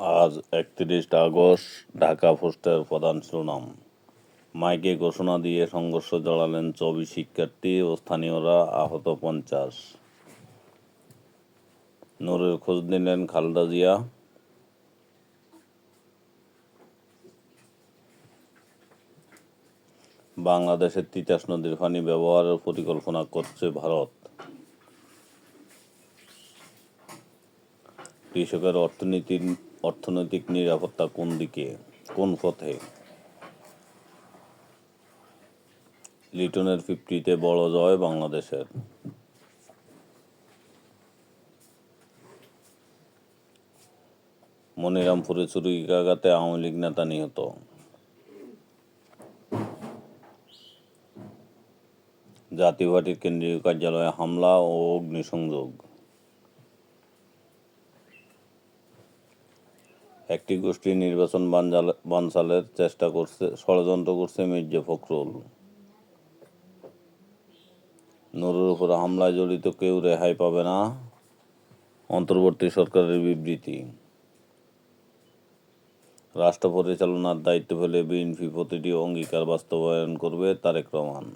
আজ একত্রিশ আগস্ট, ঢাকা পোস্টের প্রধান শিরোনাম। মাইকে ঘোষণা দিয়ে সংঘর্ষ জড়ালেন চবি শিক্ষার্থী ও স্থানীয়রা আহত পঞ্চাশ। নূরের খোঁজ নিলেন খালেদা জিয়া। বাংলাদেশের তিতাস নদীর পানি ব্যবহারের পরিকল্পনা করছে ভারত। কৃষকের অর্থনীতির অর্থনৈতিক নিরাপত্তা কোন দিকে, কোন পথে? লিটনের ফিফটিতে বড় জয় বাংলাদেশের। মনিরামপুরে চুরিকাঘাতে আওয়ামী লীগ নেতা নিহত। জাতীয় পার্টির কেন্দ্রীয় কার্যালয়ে হামলা ও অগ্নিসংযোগ। একটি গোষ্ঠী নির্বাচন বানচালের চেষ্টা করছে, ষড়যন্ত্র করছে মির্জা ফখরুল। নুরুর উপর হামলায় জড়িত কেউ রেহাই পাবে না, অন্তর্বর্তী সরকারের বিবৃতি। রাষ্ট্র পরিচালনার দায়িত্ব পেলে বিএনপি প্রতিটি অঙ্গীকার বাস্তবায়ন করবে তারেক রহমান।